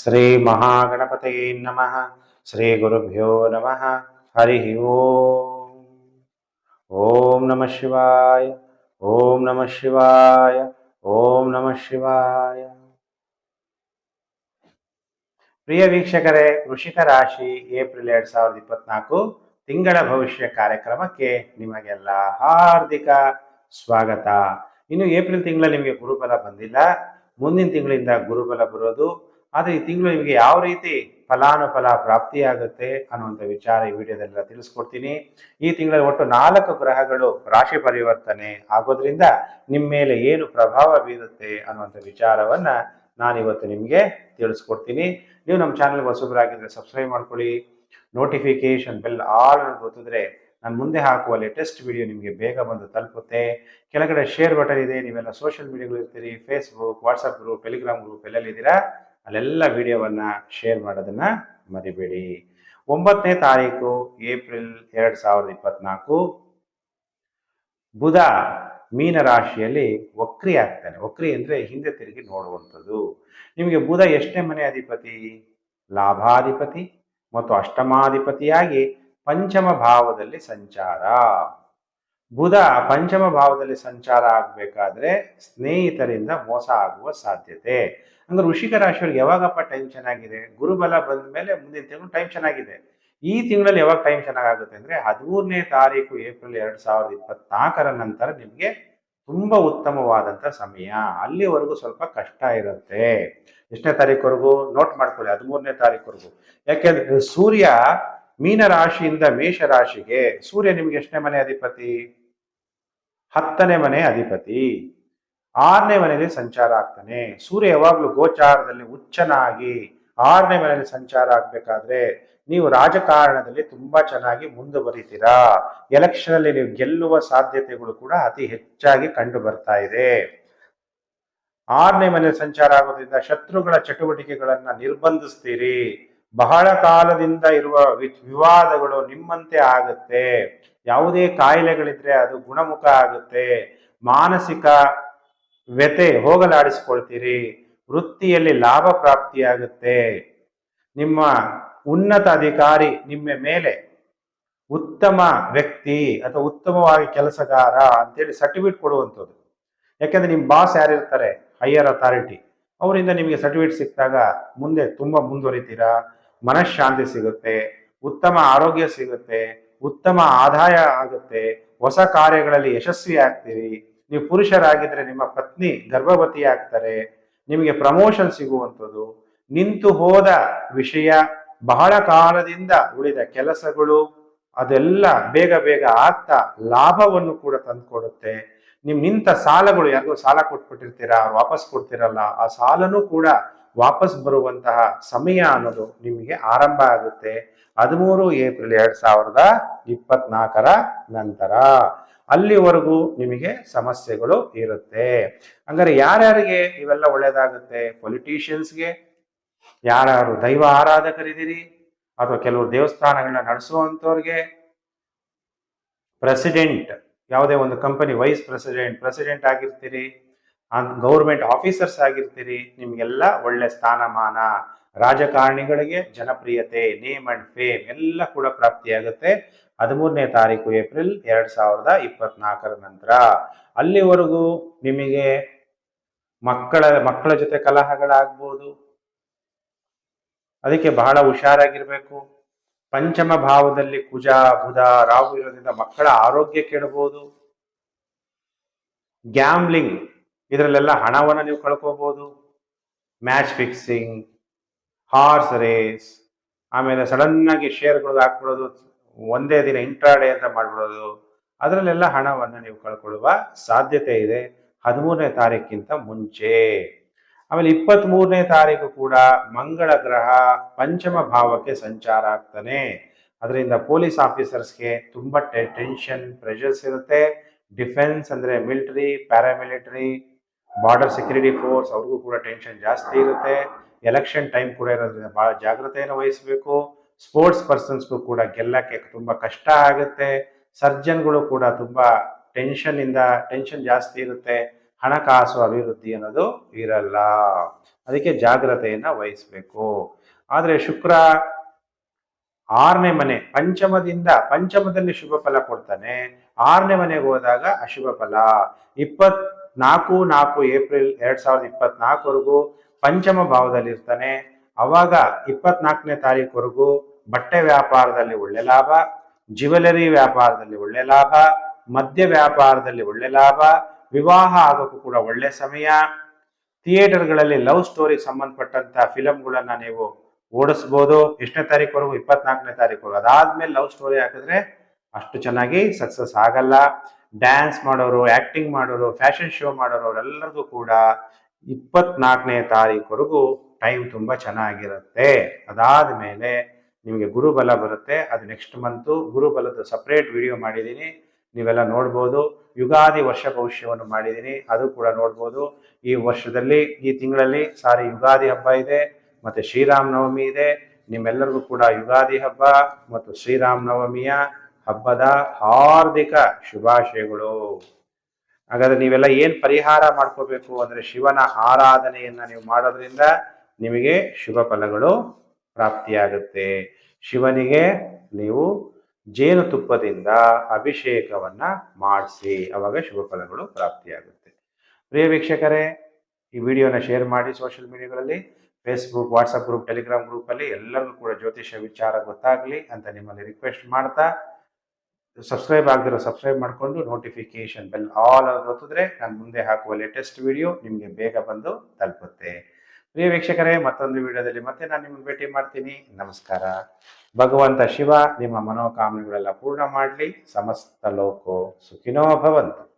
ಶ್ರೀ ಮಹಾಗಣಪತಯೇ ನಮಃ ಶ್ರೀ ಗುರುಭ್ಯೋ ನಮಃ ಹರಿ ಓಂ ಓಂ ನಮಃ ಶಿವಾಯ ಓಂ ನಮಃ ಶಿವಾಯ ಓಂ ನಮಃ ಶಿವಾಯ ಪ್ರಿಯ ವೀಕ್ಷಕರೇ ಕೃಷಿಕ ರಾಶಿ, ಏಪ್ರಿಲ್ ಎರಡ್ ಸಾವಿರದ ಇಪ್ಪತ್ನಾಲ್ಕು ತಿಂಗಳ ಭವಿಷ್ಯ ಕಾರ್ಯಕ್ರಮಕ್ಕೆ ನಿಮಗೆಲ್ಲ ಹಾರ್ದಿಕ ಸ್ವಾಗತ. ಇನ್ನು ಏಪ್ರಿಲ್ ತಿಂಗಳ ನಿಮಗೆ ಗುರುಬಲ ಬಂದಿಲ್ಲ. ಮುಂದಿನ ತಿಂಗಳಿಂದ ಗುರುಬಲ ಬರೋದು ಆದರೆ ಈ ತಿಂಗಳು ನಿಮಗೆ ಯಾವ ರೀತಿ ಫಲಾನುಫಲ ಪ್ರಾಪ್ತಿಯಾಗುತ್ತೆ ಅನ್ನುವಂಥ ವಿಚಾರ ಈ ವಿಡಿಯೋದೆಲ್ಲ ತಿಳಿಸ್ಕೊಡ್ತೀನಿ. ಈ ತಿಂಗಳಲ್ಲಿ ಒಟ್ಟು ನಾಲ್ಕು ಗ್ರಹಗಳು ರಾಶಿ ಪರಿವರ್ತನೆ ಆಗೋದ್ರಿಂದ ನಿಮ್ಮ ಮೇಲೆ ಏನು ಪ್ರಭಾವ ಬೀರುತ್ತೆ ಅನ್ನುವಂಥ ವಿಚಾರವನ್ನ ನಾನಿವತ್ತು ನಿಮಗೆ ತಿಳಿಸ್ಕೊಡ್ತೀನಿ. ನೀವು ನಮ್ಮ ಚಾನಲ್ಗೆ ಹೊಸಬರಾಗಿದ್ದರೆ ಸಬ್ಸ್ಕ್ರೈಬ್ ಮಾಡ್ಕೊಳ್ಳಿ. ನೋಟಿಫಿಕೇಶನ್ ಬೆಲ್ ಆಲ್ ಗೊತ್ತಿದ್ರೆ ನಾನು ಮುಂದೆ ಹಾಕುವ ಲೇಟೆಸ್ಟ್ ವಿಡಿಯೋ ನಿಮಗೆ ಬೇಗ ಬಂದು ತಲುಪುತ್ತೆ. ಕೆಳಗಡೆ ಶೇರ್ ಬಟನ್ ಇದೆ, ನೀವೆಲ್ಲ ಸೋಷಿಯಲ್ ಮೀಡಿಯಾಗಳು ಇರ್ತೀರಿ. Facebook WhatsApp group Telegram group ಎಲ್ಲೆಲ್ಲ ಇದ್ದೀರಾ? ಅಲ್ಲೆಲ್ಲ ವಿಡಿಯೋವನ್ನ ಶೇರ್ ಮಾಡೋದನ್ನ ಮರಿಬೇಡಿ. ಒಂಬತ್ತನೇ ತಾರೀಕು ಏಪ್ರಿಲ್ ಎರಡ್ ಸಾವಿರದ ಇಪ್ಪತ್ನಾಲ್ಕು. ಬುಧ ಮೀನ ರಾಶಿಯಲ್ಲಿ ವಕ್ರಿ ಆಗ್ತಾನೆ. ವಕ್ರಿ ಅಂದ್ರೆ ಹಿಂದೆ ತಿರುಗಿ ನೋಡುವಂಥದ್ದು. ನಿಮಗೆ ಬುಧ ಎಷ್ಟನೇ ಮನೆ ಅಧಿಪತಿ? ಲಾಭಾಧಿಪತಿ ಮತ್ತು ಅಷ್ಟಮಾಧಿಪತಿಯಾಗಿ ಪಂಚಮ ಭಾವದಲ್ಲಿ ಸಂಚಾರ. ಬುಧ ಪಂಚಮ ಭಾವದಲ್ಲಿ ಸಂಚಾರ ಆಗ್ಬೇಕಾದ್ರೆ ಸ್ನೇಹಿತರಿಂದ ಮೋಸ ಆಗುವ ಸಾಧ್ಯತೆ. ಅಂದ್ರೆ ಋಷಿಕ ರಾಶಿಯವ್ರಿಗೆ ಯಾವಾಗಪ್ಪ ಟೈಮ್ ಚೆನ್ನಾಗಿದೆ? ಗುರುಬಲ ಬಂದ ಮೇಲೆ ಮುಂದಿನ ತಿಂಗಳು ಟೈಮ್ ಚೆನ್ನಾಗಿದೆ. ಈ ತಿಂಗಳಲ್ಲಿ ಯಾವಾಗ ಟೈಮ್ ಚೆನ್ನಾಗುತ್ತೆ ಅಂದ್ರೆ ಹದಿಮೂರನೇ ತಾರೀಕು ಏಪ್ರಿಲ್ ಎರಡ್ ಸಾವಿರದ ಇಪ್ಪತ್ನಾಲ್ಕರ ನಂತರ ನಿಮಗೆ ತುಂಬಾ ಉತ್ತಮವಾದಂತ ಸಮಯ. ಅಲ್ಲಿವರೆಗೂ ಸ್ವಲ್ಪ ಕಷ್ಟ ಇರುತ್ತೆ. ಎಷ್ಟನೇ ತಾರೀಕುವರೆಗೂ? ನೋಟ್ ಮಾಡ್ಕೊಳ್ಳಿ, ಹದಿಮೂರನೇ ತಾರೀಕುವರೆಗೂ. ಯಾಕೆಂದ್ರೆ ಸೂರ್ಯ ಮೀನ ರಾಶಿಯಿಂದ ಮೇಷ ರಾಶಿಗೆ ಸೂರ್ಯ ನಿಮ್ಗೆ ಎಷ್ಟನೇ ಮನೆ ಅಧಿಪತಿ? ಹತ್ತನೇ ಮನೆ ಅಧಿಪತಿ. ಆರನೇ ಮನೆಯಲ್ಲಿ ಸಂಚಾರ ಆಗ್ತಾನೆ. ಸೂರ್ಯ ಯಾವಾಗ್ಲೂ ಗೋಚಾರದಲ್ಲಿ ಉಚ್ಚನಾಗಿ ಆರನೇ ಮನೆಯಲ್ಲಿ ಸಂಚಾರ ಆಗ್ಬೇಕಾದ್ರೆ ನೀವು ರಾಜಕಾರಣದಲ್ಲಿ ತುಂಬಾ ಚೆನ್ನಾಗಿ ಮುಂದುವರಿತೀರಾ ಎಲೆಕ್ಷನ್ ಅಲ್ಲಿ ನೀವು ಗೆಲ್ಲುವ ಸಾಧ್ಯತೆಗಳು ಕೂಡ ಅತಿ ಹೆಚ್ಚಾಗಿ ಕಂಡು ಬರ್ತಾ ಇದೆ. ಆರನೇ ಮನೆಯಲ್ಲಿ ಸಂಚಾರ ಆಗೋದ್ರಿಂದ ಶತ್ರುಗಳ ಚಟುವಟಿಕೆಗಳನ್ನ ನಿರ್ಬಂಧಿಸ್ತೀರಿ. ಬಹಳ ಕಾಲದಿಂದ ಇರುವ ವಿವಾದಗಳು ನಿಮ್ಮಂತೆ ಆಗುತ್ತೆ. ಯಾವುದೇ ಕಾಯಿಲೆಗಳಿದ್ರೆ ಅದು ಗುಣಮುಖ ಆಗುತ್ತೆ. ಮಾನಸಿಕ ವ್ಯತೆ ಹೋಗಲಾಡಿಸಿಕೊಳ್ತೀರಿ. ವೃತ್ತಿಯಲ್ಲಿ ಲಾಭ ಪ್ರಾಪ್ತಿಯಾಗುತ್ತೆ. ನಿಮ್ಮ ಉನ್ನತ ಅಧಿಕಾರಿ ನಿಮ್ಮ ಮೇಲೆ ಉತ್ತಮ ವ್ಯಕ್ತಿ ಅಥವಾ ಉತ್ತಮವಾಗಿ ಕೆಲಸಗಾರ ಅಂತೇಳಿ ಸರ್ಟಿಫಿಕೇಟ್ ಕೊಡುವಂಥದ್ದು. ಯಾಕೆಂದ್ರೆ ನಿಮ್ಮ ಬಾಸ್ ಯಾರಿರ್ತಾರೆ? Higher authority. ಅವರಿಂದ ನಿಮಗೆ ಸರ್ಟಿಫಿಕೇಟ್ ಸಿಕ್ಕಿದಾಗ ಮುಂದೆ ತುಂಬ ಮುಂದುವರಿತೀರಾ? ಮನಃಶಾಂತಿ ಸಿಗುತ್ತೆ, ಉತ್ತಮ ಆರೋಗ್ಯ ಸಿಗುತ್ತೆ, ಉತ್ತಮ ಆದಾಯ ಆಗುತ್ತೆ, ಹೊಸ ಕಾರ್ಯಗಳಲ್ಲಿ ಯಶಸ್ವಿ ಆಗ್ತೀರಿ. ನೀವು ಪುರುಷರಾಗಿದ್ರೆ ನಿಮ್ಮ ಪತ್ನಿ ಗರ್ಭವತಿ ಆಗ್ತಾರೆ, ನಿಮಗೆ ಪ್ರಮೋಷನ್ ಸಿಗುವಂಥದ್ದು. ನಿಂತು ಹೋದ ವಿಷಯ ಬಹಳ ಕಾಲದಿಂದ ಉಳಿದ ಕೆಲಸಗಳು, ಅದೆಲ್ಲ ಬೇಗ ಬೇಗ ಆಗ್ತಾ ಲಾಭವನ್ನು ಕೂಡ ತಂದುಕೊಡುತ್ತೆ. ನಿಮ್ ನಿಂತ ಸಾಲಗಳು ಯಾರಿಗೂ ಸಾಲ ಕೊಟ್ಬಿಟ್ಟಿರ್ತೀರಾ ವಾಪಸ್ ಕೊಡ್ತಿರಲ್ಲ, ಆ ಸಾಲನೂ ಕೂಡ ವಾಪಸ್ ಬರುವಂತಹ ಸಮಯ ಅನ್ನೋದು ನಿಮಗೆ ಆರಂಭ ಆಗುತ್ತೆ. ಹದಿಮೂರು ಏಪ್ರಿಲ್ ಎರಡ್ ಸಾವಿರದ ಇಪ್ಪತ್ನಾಲ್ಕರ ನಂತರ ಅಲ್ಲಿವರೆಗೂ ನಿಮಗೆ ಸಮಸ್ಯೆಗಳು ಇರುತ್ತೆ. ಹಂಗಾರೆ ಯಾರ್ಯಾರಿಗೆ ಇವೆಲ್ಲ ಒಳ್ಳೇದಾಗುತ್ತೆ ಪೊಲಿಟಿಷಿಯನ್ಸ್ಗೆ? ಯಾರ್ಯಾರು ದೈವ ಆರಾಧಕರಿದ್ದೀರಿ? ಅಥವಾ ಕೆಲವರು ದೇವಸ್ಥಾನಗಳನ್ನ ನಡೆಸುವಂಥವ್ರಿಗೆ? ಪ್ರೆಸಿಡೆಂಟ್, ಯಾವುದೇ ಒಂದು ಕಂಪನಿ ವೈಸ್ ಪ್ರೆಸಿಡೆಂಟ್ ಪ್ರೆಸಿಡೆಂಟ್ ಆಗಿರ್ತೀರಿ? ಗೌರ್ಮೆಂಟ್ ಆಫೀಸರ್ಸ್ ಆಗಿರ್ತೀರಿ, ನಿಮಗೆಲ್ಲ ಒಳ್ಳೆ ಸ್ಥಾನಮಾನ. ರಾಜಕಾರಣಿಗಳಿಗೆ ಜನಪ್ರಿಯತೆ, ನೇಮ್ ಅಂಡ್ ಫೇಮ್ ಎಲ್ಲ ಕೂಡ ಪ್ರಾಪ್ತಿಯಾಗುತ್ತೆ. ಹದಿಮೂರನೇ ತಾರೀಕು ಏಪ್ರಿಲ್ ಎರಡ್ ಸಾವಿರದ ಇಪ್ಪತ್ನಾಲ್ಕರ ನಂತರ ಅಲ್ಲಿವರೆಗೂ ನಿಮಗೆ ಮಕ್ಕಳ ಮಕ್ಕಳ ಜೊತೆ ಕಲಹಗಳಾಗ್ಬೋದು. ಅದಕ್ಕೆ ಬಹಳ ಹುಷಾರಾಗಿರ್ಬೇಕು. ಪಂಚಮ ಭಾವದಲ್ಲಿ ಕುಜ, ಬುಧ, ರಾಹು ಇರೋದ್ರಿಂದ ಮಕ್ಕಳ ಆರೋಗ್ಯ ಕೆಡಬಹುದು ಗ್ಯಾಮ್ಲಿಂಗ್ ಇದರಲ್ಲೆಲ್ಲ ಹಣವನ್ನು ನೀವು ಕಳ್ಕೋಬಹುದು ಮ್ಯಾಚ್ ಫಿಕ್ಸಿಂಗ್ ಹಾರ್ಸ್ ರೇಸ್ ಆಮೇಲೆ ಸಡನ್ ಆಗಿ ಶೇರ್ಗಳಿಗೆ ಹಾಕ್ಬಿಡೋದು, ಒಂದೇ ದಿನ ಇಂಟ್ರಾಡೇ ಅಂತ ಮಾಡ್ಬಿಡೋದು, ಅದರಲ್ಲೆಲ್ಲ ಹಣವನ್ನು ನೀವು ಕಳ್ಕೊಳ್ಳುವ ಸಾಧ್ಯತೆ ಇದೆ. ಹದಿಮೂರನೇ ತಾರೀಕಿಂತ ಮುಂಚೆ. ಆಮೇಲೆ ಇಪ್ಪತ್ತ್ ಮೂರನೇ ತಾರೀಕು ಕೂಡ ಮಂಗಳ ಗ್ರಹ ಪಂಚಮ ಭಾವಕ್ಕೆ ಸಂಚಾರ ಆಗ್ತಾನೆ. ಅದರಿಂದ ಪೊಲೀಸ್ ಆಫೀಸರ್ಸ್ಗೆ ತುಂಬಾ ಟೆನ್ಷನ್ ಪ್ರೆಷರ್ಸ್ ಇರುತ್ತೆ. ಡಿಫೆನ್ಸ್ ಅಂದ್ರೆ military paramilitary border security force ಅವ್ರಿಗೂ ಕೂಡ ಟೆನ್ಷನ್ ಜಾಸ್ತಿ ಇರುತ್ತೆ. ಎಲೆಕ್ಷನ್ ಟೈಮ್ ಕೂಡ ಇರೋದ್ರಿಂದ ಬಹಳ ಜಾಗ್ರತೆಯನ್ನು ವಹಿಸಬೇಕು. ಸ್ಪೋರ್ಟ್ಸ್ ಪರ್ಸನ್ಸ್ಗೂ ಕೂಡ ಗೆಲ್ಲಕ್ಕೆ ತುಂಬಾ ಕಷ್ಟ ಆಗುತ್ತೆ. ಸರ್ಜನ್ಗಳು ಕೂಡ ತುಂಬಾ ಟೆನ್ಷನ್ ಇಂದ ಟೆನ್ಷನ್ ಜಾಸ್ತಿ ಇರುತ್ತೆ. ಹಣಕಾಸು ಅಭಿವೃದ್ಧಿ ಅನ್ನೋದು ಇರಲ್ಲ. ಅದಕ್ಕೆ ಜಾಗ್ರತೆಯನ್ನ ವಹಿಸಬೇಕು. ಆದರೆ ಶುಕ್ರ ಆರನೇ ಮನೆ ಪಂಚಮದಿಂದ, ಪಂಚಮದಲ್ಲಿ ಶುಭ ಫಲ ಕೊಡ್ತಾನೆ. ಆರನೇ ಮನೆಗೆ ಹೋದಾಗ ಅಶುಭ ಫಲ. ಇಪ್ಪತ್ ನಾಲ್ಕು ನಾಲ್ಕು ಏಪ್ರಿಲ್ ಎರಡ್ ಸಾವಿರದ ಇಪ್ಪತ್ನಾಲ್ಕವರೆಗೂ ಪಂಚಮ ಭಾವದಲ್ಲಿ ಇರ್ತಾನೆ ಅವಾಗ ಇಪ್ಪತ್ನಾಲ್ಕನೇ ತಾರೀಕುವರೆಗೂ ಬಟ್ಟೆ ವ್ಯಾಪಾರದಲ್ಲಿ ಒಳ್ಳೆ ಲಾಭ, ಜ್ಯುವೆಲರಿ ವ್ಯಾಪಾರದಲ್ಲಿ ಒಳ್ಳೆ ಲಾಭ, ಮದ್ಯ ವ್ಯಾಪಾರದಲ್ಲಿ ಒಳ್ಳೆ ಲಾಭ, ವಿವಾಹ ಆಗೋಕ್ಕೂ ಕೂಡ ಒಳ್ಳೆ ಸಮಯ. ಥಿಯೇಟರ್ಗಳಲ್ಲಿ ಲವ್ ಸ್ಟೋರಿ ಸಂಬಂಧಪಟ್ಟಂತ ಫಿಲಮ್ಗಳನ್ನ ನೀವು ಓಡಿಸ್ಬೋದು. ಎಷ್ಟನೇ ತಾರೀಕುವರೆಗೂ, ಇಪ್ಪತ್ನಾಲ್ಕನೇ ತಾರೀಕು ಅದಾದ್ಮೇಲೆ ಲವ್ ಸ್ಟೋರಿ ಹಾಕಿದ್ರೆ ಅಷ್ಟು ಚೆನ್ನಾಗಿ ಸಕ್ಸಸ್ ಆಗಲ್ಲ. ಡ್ಯಾನ್ಸ್ ಮಾಡೋರು ಆಕ್ಟಿಂಗ್ ಮಾಡೋರು ಫ್ಯಾಷನ್ ಶೋ ಮಾಡೋರು ಅವರೆಲ್ಲರಿಗೂ ಕೂಡ ಇಪ್ಪತ್ನಾಲ್ಕನೇ ತಾರೀಕುವರೆಗೂ ಟೈಮ್ ತುಂಬ ಚೆನ್ನಾಗಿರುತ್ತೆ. ಅದಾದ ಮೇಲೆ ನಿಮಗೆ ಗುರುಬಲ ಬರುತ್ತೆ. ಅದು ನೆಕ್ಸ್ಟ್ ಮಂತು ಗುರುಬಲದ ಸಪ್ರೇಟ್ ವಿಡಿಯೋ ಮಾಡಿದ್ದೀನಿ. ನೀವೆಲ್ಲ ನೋಡ್ಬೋದು. ಯುಗಾದಿ ವರ್ಷ ಭವಿಷ್ಯವನ್ನು ಮಾಡಿದ್ದೀನಿ. ಅದು ಕೂಡ ನೋಡ್ಬೋದು. ಈ ವರ್ಷದಲ್ಲಿ, ಈ ತಿಂಗಳಲ್ಲಿ ಸಾರಿ ಯುಗಾದಿ ಹಬ್ಬ ಇದೆ, ಮತ್ತು ಶ್ರೀರಾಮ ನವಮಿ ಇದೆ. ನಿಮ್ಮೆಲ್ಲರಿಗೂ ಕೂಡ ಯುಗಾದಿ ಹಬ್ಬ, ಮತ್ತು ಶ್ರೀರಾಮ ನವಮಿಯ ಹಬ್ಬದ ಹಾರ್ದಿಕ ಶುಭಾಶಯಗಳು. ಹಾಗಾದ್ರೆ ನೀವೆಲ್ಲ ಏನ್ ಪರಿಹಾರ ಮಾಡ್ಕೋಬೇಕು ಅಂದ್ರೆ ಶಿವನ ಆರಾಧನೆಯನ್ನ ನೀವು ಮಾಡೋದ್ರಿಂದ ನಿಮಗೆ ಶುಭ ಫಲಗಳು ಪ್ರಾಪ್ತಿಯಾಗುತ್ತೆ. ಶಿವನಿಗೆ ನೀವು ಜೇನುತುಪ್ಪದಿಂದ ಅಭಿಷೇಕವನ್ನ ಮಾಡಿಸಿ, ಅವಾಗ ಶುಭ ಫಲಗಳು ಪ್ರಾಪ್ತಿಯಾಗುತ್ತೆ. ಪ್ರಿಯ ವೀಕ್ಷಕರೇ, ಈ ವಿಡಿಯೋನ ಶೇರ್ ಮಾಡಿ ಸೋಷಿಯಲ್ ಮೀಡಿಯಾಗಳಲ್ಲಿ, ಫೇಸ್ಬುಕ್ ವಾಟ್ಸಪ್ ಗ್ರೂಪ್, ಟೆಲಿಗ್ರಾಮ್ ಗ್ರೂಪಲ್ಲಿ ಎಲ್ಲರಿಗೂ ಕೂಡ ಜ್ಯೋತಿಷ ವಿಚಾರ ಗೊತ್ತಾಗಲಿ ಅಂತ ನಿಮ್ಮಲ್ಲಿ ರಿಕ್ವೆಸ್ಟ್ ಮಾಡ್ತಾ ಸಬ್ಸ್ಕ್ರೈಬ್ ಆಗದಿರೋ ಸಬ್ಸ್ಕ್ರೈಬ್ ಮಾಡಿಕೊಂಡು ನೋಟಿಫಿಕೇಶನ್ ಬೆಲ್ ಆಲ್ ಒತ್ತಿದ್ರೆ ನಾನು ಮುಂದೆ ಹಾಕುವ ಲೇಟೆಸ್ಟ್ ವಿಡಿಯೋ ನಿಮಗೆ ಬೇಗ ಬಂದು ತಲುಪುತ್ತೆ. ಪ್ರಿಯ ವೀಕ್ಷಕರೇ, ಮತ್ತೊಂದು ವಿಡಿಯೋದಲ್ಲಿ ಮತ್ತೆ ನಾನು ನಿಮ್ಮನ್ನು ಭೇಟಿ ಮಾಡ್ತೀನಿ. ನಮಸ್ಕಾರ. ಭಗವಂತ ಶಿವ, ನಿಮ್ಮ ಮನೋಕಾಮನೆಗಳೆಲ್ಲ ಪೂರ್ಣ ಮಾಡಲಿ. ಸಮಸ್ತ ಲೋಕೋ ಸುಖಿನೋ ಭವಂತು.